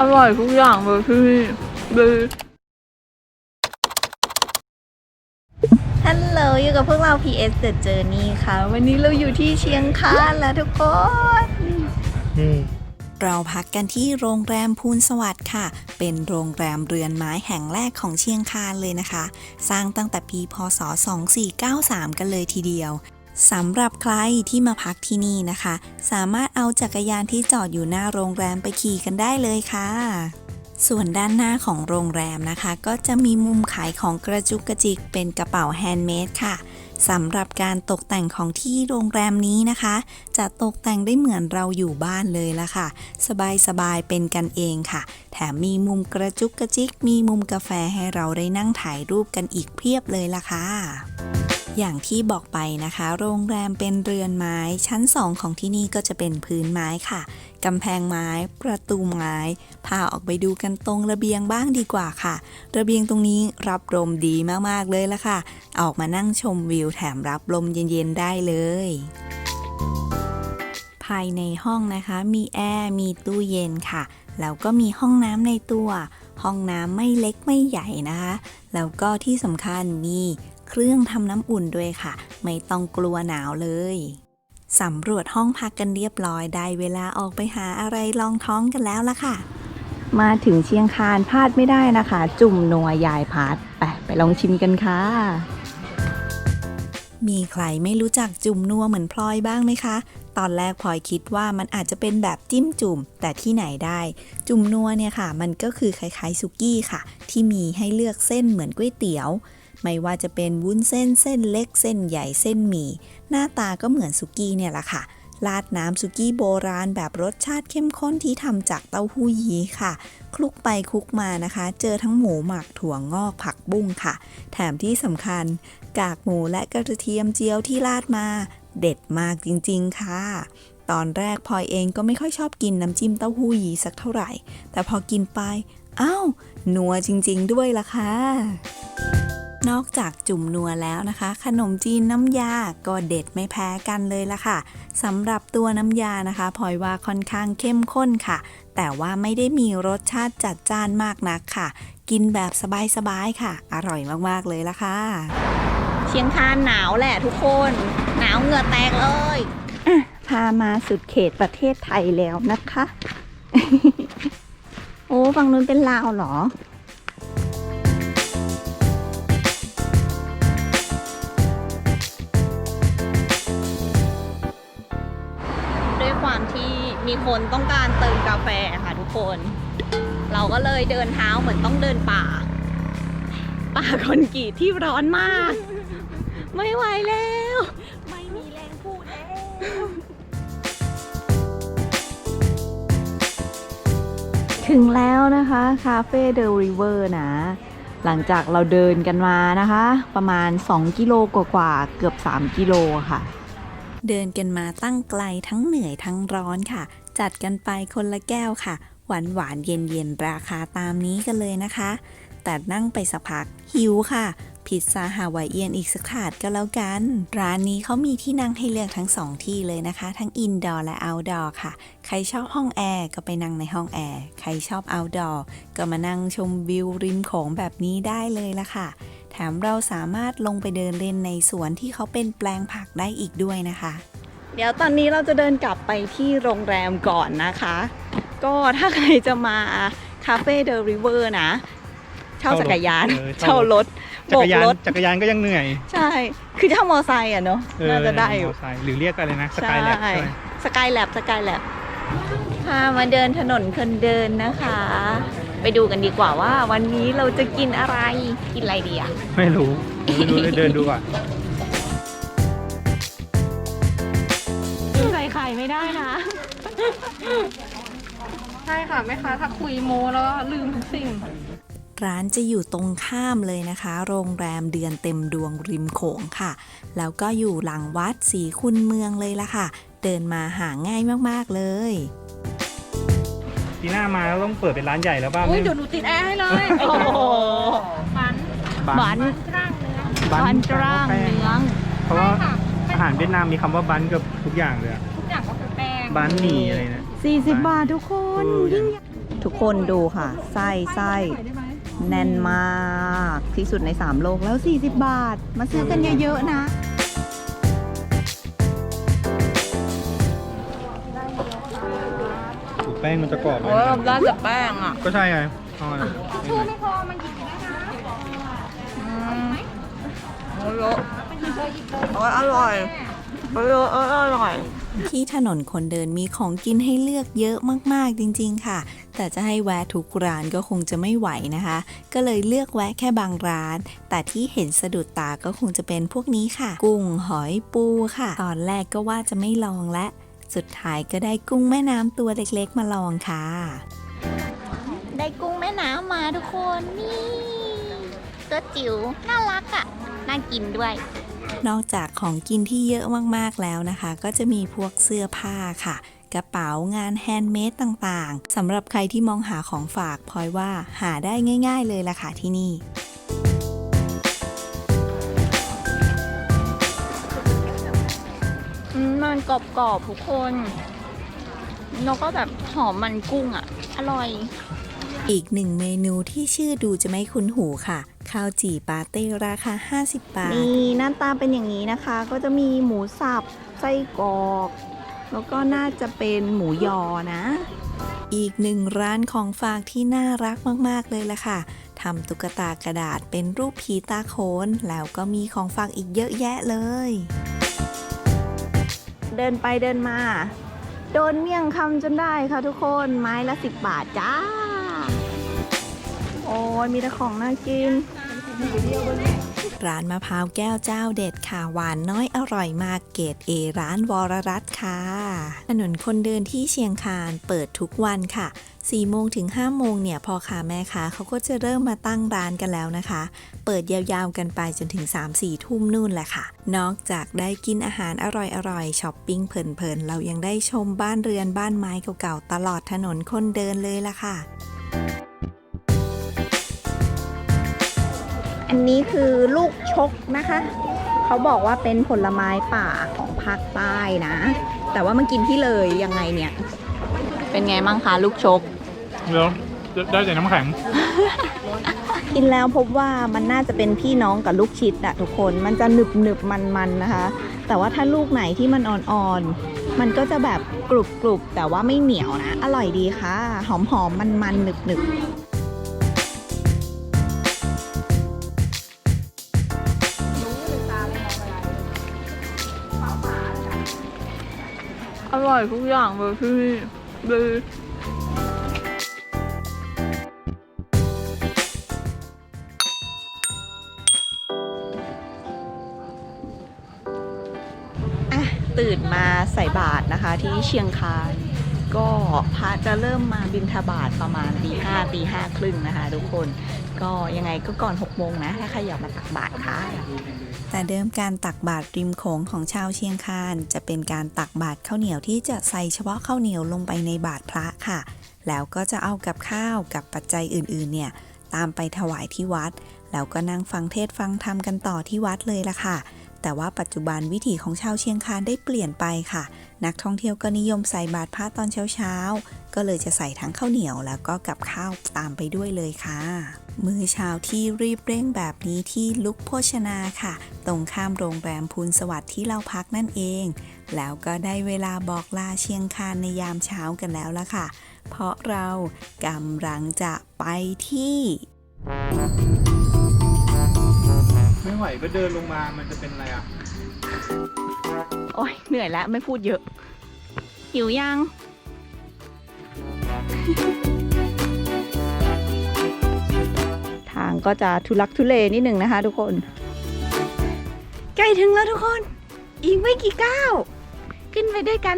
อร่อยทุกอย่างเลยที่นี่ดีฮัลโหลอยู่กับพวกเรา PS The Journey ค่ะ วันนี้เราอยู่ที่เชียงคานแล้วทุกคน เราพักกันที่โรงแรมพูนสวัสดิ์ค่ะ เป็นโรงแรมเรือนไม้แห่งแรกของเชียงคานเลยนะคะ สร้างตั้งแต่ปีพศ 2493 กันเลยทีเดียว สำหรับใครที่มาพักที่นี่นะคะ สามารถเอาจักรยานที่จอดอยู่หน้าโรงแรมไปขี่กันได้เลยค่ะ ส่วนด้านหน้าของโรงแรมนะคะ ก็จะมีมุมขายของกระจุกกระจิกเป็นกระเป๋าแฮนด์เมดค่ะสำหรับการตกแต่งของที่โรงแรมนี้นะคะ จะตกแต่งได้เหมือนเราอยู่บ้านเลยละค่ะ สบายๆเป็นกันเองค่ะ แถมมีมุมกระจุกกระจิก มีมุมกาแฟให้เราได้นั่งถ่ายรูปกันอีกเพียบเลยละค่ะ อย่างที่บอกไปนะคะ โรงแรมเป็นเรือนไม้ ชั้น 2 ของที่นี่ก็จะเป็นพื้นไม้ค่ะกำแพงไม้ ประตูไม้ พาออกไปดูกันตรงระเบียงบ้างดีกว่าค่ะ ระเบียงตรงนี้รับลมดีมากๆเลยละค่ะ ออกมานั่งชมวิวแถมรับลมเย็นๆได้เลยภายในห้องนะคะมีแอร์มีตู้เย็นค่ะ แล้วก็มีห้องน้ำในตัว ห้องน้ำไม่เล็กไม่ใหญ่นะคะ แล้วก็ที่สำคัญมี เครื่องทำน้ำอุ่นด้วยค่ะ ไม่ต้องกลัวหนาวเลยสำรวจห้องพักกันเรียบร้อยได้เวลาออกไปหาอะไรลองท้องกันแล้วล่ะค่ะ มาถึงเชียงคานพลาดไม่ได้นะคะ จุ่มนัวยายพัดไปไปลองชิมกันค่ะ มีใครไม่รู้จักจุ่มนัวเหมือนพลอยบ้างไหมคะ ตอนแรกพลอยคิดว่ามันอาจจะเป็นแบบจิ้มจุ่ม แต่ที่ไหนได้ จุ่มนัวเนี่ยค่ะ มันก็คือคล้ายๆซุกี้ค่ะ ที่มีให้เลือกเส้นเหมือนก๋วยเตี๋ยว ไม่ว่าจะเป็นวุ้นเส้นเส้นเล็กเส้นใหญ่เส้นหมี่ หน้าตาก็เหมือนซุกี้เนี่ยแหละค่ะราดน้ำซุกี้โบราณแบบรสชาติเข้มข้นที่ทำจากเต้าหู้ยี้ค่ะ คลุกไปคลุกมานะคะ เจอทั้งหมูหมักถั่วงอกผักบุ้งค่ะ แถมที่สำคัญ กากหมูและกระเทียมเจียวที่ราดมา เด็ดมากจริงๆ ค่ะ ตอนแรกพลอยเองก็ไม่ค่อยชอบกินน้ำจิ้มเต้าหู้ยี้สักเท่าไหร่ แต่พอกินไป อ้าวนัวจริงๆ ด้วยล่ะค่ะ นอกจากจุ่มนัวแล้วนะคะ ขนมจีนน้ำยาก็เด็ดไม่แพ้กันเลยละค่ะสำหรับตัวน้ำยานะคะพลอยว่าค่อนข้างเข้มข้นค่ะ แต่ว่าไม่ได้มีรสชาติจัดจ้านมากนักค่ะ กินแบบสบายๆค่ะ อร่อยมากๆเลยละค่ะ เชียงคานหนาวแหละทุกคน หนาวเหงื่อแตกเลยพามาสุดเขตประเทศไทยแล้วนะคะ โอ้ฝั่งนู้นเป็นลาวเหรอ ความที่มีคนต้องการเติมกาแฟค่ะทุกคน เราก็เลยเดินเท้าเหมือนต้องเดินป่า ป่าคอนกรีตที่ร้อนมาก ไม่ไหวแล้ว ไม่มีแรงพูดแล้วถึงแล้วนะคะคาเฟ่เดลริเวอร์นะ หลังจากเราเดินกันมานะคะ ประมาณ 2 กิโลกว่าๆเกือบ 3 กิโลค่ะ เดินกันมาตั้งไกลทั้งเหนื่อยทั้งร้อนค่ะ จัดกันไปคนละแก้วค่ะ หวานหวานเย็นเย็นราคาตามนี้กันเลยนะคะ แต่นั่งไปสักพักหิวค่ะ พิซซ่าฮาวายเอียนอีกสักถาดก็แล้วกัน ร้านนี้เขามีที่นั่งให้เลือกทั้งสองที่เลยนะคะ ทั้งอินดอร์และเอาท์ดอร์ค่ะ ใครชอบห้องแอร์ก็ไปนั่งในห้องแอร์ ใครชอบเอาท์ดอร์ก็มานั่งชมวิวริมโขงแบบนี้ได้เลยละค่ะ มเราสามารถลงไปเดินเล่นในสวนที่เขาเป็นแปลงผักได้อีกด้วยนะคะ เดี๋ยวตอนนี้เราจะเดินกลับไปที่โรงแรมก่อนนะคะ ก็ถ้าใครจะมาคาเฟ่เดอะริเวอร์นะ เช่าจักรยานเออเช่ารถจัโบกกรยานรถจักรยานก็ยังเหนื่อย ใช่ คือเช่ามอไซค์อะเนอะเออน่าจะได้อยู่มอเตอร์ไซค์หรือเรียกอะไรนะสกายแลบใช่ไหมสกายแลบสกายแลบพามาเดินถนนคนเดินนะคะ ไปดูกันดีกว่าว่าวันนี้เราจะกินอะไร กินอะไรดีอะไม่รู้ไม่รู้เลยเดินดูก่อนใส่ไข่ไม่ได้นะ ใช่ค่ะแม่ค้าถ้าคุยโมแล้วก็ลืมทุกสิ่ง ร้านจะอยู่ตรงข้ามเลยนะคะ โรงแรมเดือนเต็มดวงริมโขงค่ะ แล้วก็อยู่หลังวัดศรีคุณเมืองเลยล่ะค่ะ เดินมาหาง่ายมากๆเลย ปีหน้ามาเราต้องเปิดเป็นร้านใหญ่แล้วบ้างอุ้ยเดี๋ยวหนูติดแอร์ให้เลยโอ้โหฟันบันบันตร่างแป้เนื้องเพราะว่าอาหารเวียดนามมีคำว่าบันกับทุกอย่างเลยอะทุกอย่างก็คือแป้งบันหมี่อะไรนะ40 บาททุกคนเออยิ่งใหญ่ทุกคนดูค่ะ ไส้ไส้แน่นมาก ที่สุดใน 3 โลกแล้ว 40 บาท มาซื้อกันเยอะ ๆ นะ แป้งมันจะกรอบไหมโอ้ยได้แต่แป้งอะก็ใช่ไงเอาไงชูไม่พอมันหยิบได้นะโอ้ยโอ้ยอร่อยโอ้ยโอ้ยอร่อย ที่ถนนคนเดินมีของกินให้เลือกเยอะมาก ๆ จริง ๆ ค่ะ แต่จะให้แวะทุกร้านก็คงจะไม่ไหวนะคะ ก็เลยเลือกแวะแค่บางร้าน แต่ที่เห็นสะดุดตาก็คงจะเป็นพวกนี้ค่ะ กุ้งหอยปูค่ะ ตอนแรกก็ว่าจะไม่ลองและ สุดท้ายก็ได้กุ้งแม่น้ำตัวเล็กๆมาลองค่ะ ได้กุ้งแม่น้ำมาทุกคนนี่ ตัวจิ๋วน่ารักอะ่ะ น่ากินด้วย นอกจากของกินที่เยอะมากๆแล้วนะคะ ก็จะมีพวกเสื้อผ้าค่ะกระเป๋างานแฮนด์เมดต่างๆสำหรับใครที่มองหาของฝากพลอยว่าหาได้ง่าย ๆ เลยล่ะค่ะที่นี่ มมันกรอบๆทุกคนแล้วก็แบบหอมมันกุ้งอะ่ะ อร่อย อีกหนึ่งเมนูที่ชื่อดูจะไม่คุ้นหูค่ะ ข้าวจี่ปาเต้ราคา 50 บาท นี่หน้าตาเป็นอย่างนี้นะคะ ก็จะมีหมูสับ ไส้กรอก แล้วก็น่าจะเป็นหมูยอนะ อีกหนึ่งร้านของฝากที่น่ารักมากๆเลยล่ะค่ะทำตุ๊กตากระดาษเป็นรูปผีตาโขนแล้วก็มีของฝากอีกเยอะแยะเลย เดินไปเดินมา โดนเมี่ยงคำจนได้ค่ะทุกคนไม้ละสิบาทจ้า โอ้ยมีแต่ของน่ากิน ร้านมะพร้าวแก้วเจ้าเด็ดค่ะหวานน้อยอร่อยมากเกรดเอร้านวรรัตน์ค่ะ ถนนคนเดินที่เชียงคานเปิดทุกวันค่ะ4โมงถึง5โมงเนี่ยพอค้าแม่ค้าเขาก็จะเริ่มมาตั้งร้านกันแล้วนะคะ เปิดยาวๆกันไปจนถึง 3-4 ทุ่มนู่นแหละค่ะ นอกจากได้กินอาหารอร่อยๆช้อปปิ้งเพลินๆ เรายังได้ชมบ้านเรือนบ้านไม้เก่าๆ ตลอดถนนคนเดินเลยล่ะค่ะ อันนี้คือลูกชกนะคะ เขาบอกว่าเป็นผลไม้ป่าของภาคใต้นะ แต่ว่ามันกินที่เลยยังไงเนี่ย เป็นไงมั่งคะลูกชกเดี๋ยวได้แต่น้ำแข็ง กินแล้วพบว่ามันน่าจะเป็นพี่น้องกับลูกชิดอะทุกคน มันจะหนึบหนึบมันมันๆนะคะ แต่ว่าถ้าลูกไหนที่มันอ่อนๆ มันก็จะแบบกรุบกรุบๆแต่ว่าไม่เหนียวนะ อร่อยดีค่ะ หอมหอมมันมันๆหนึบหนึบ ร่อยทุกอย่างเลยที่นี่ดีอะตื่นมาใส่บาตรนะคะที่เชียงคานก็พระจะเริ่มมาบินทบาทประมาณตีห้าตีห้าครึ่งนะคะทุกคน ก็ยังไงก็ก่อน6โมงนะ ถ้าใครอยากมาตักบาตรค่ะ แต่เดิมการตักบาตรริมโขงของชาวเชียงคาน จะเป็นการตักบาตรข้าวเหนียวที่จะใส่เฉพาะข้าวเหนียวลงไปในบาตรพระค่ะ แล้วก็จะเอากับข้าวกับปัจจัยอื่นๆ เนี่ยตามไปถวายที่วัด แล้วก็นั่งฟังเทศน์ฟังธรรมกันต่อที่วัดเลยละค่ะ แต่ว่าปัจจุบันวิถีของชาวเชียงคานได้เปลี่ยนไปค่ะ นักท่องเที่ยวก็นิยมใส่บาตรพระตอนเช้าๆ ก็เลยจะใส่ทั้งข้าวเหนียวแล้วก็กับข้าวตามไปด้วยเลยค่ะ มื้อเช้าที่รีบเร่งแบบนี้ที่ลุกโภชนาค่ะ ตรงข้ามโรงแรมพูนสวัสดิ์ที่เราพักนั่นเอง แล้วก็ได้เวลาบอกลาเชียงคานในยามเช้ากันแล้วละค่ะ เพราะเรากำลังจะไปที่ ไหวก็เดินลงมา มันจะเป็นอะไรอะ โอ้ยเหนื่อยแล้ว ไม่พูดเยอะ หิวยัง ทางก็จะทุลักทุเลนิดหนึ่งนะคะทุกคน ใกล้ถึงแล้วทุกคน อีกไม่กี่ก้าว ขึ้นไปด้วยกัน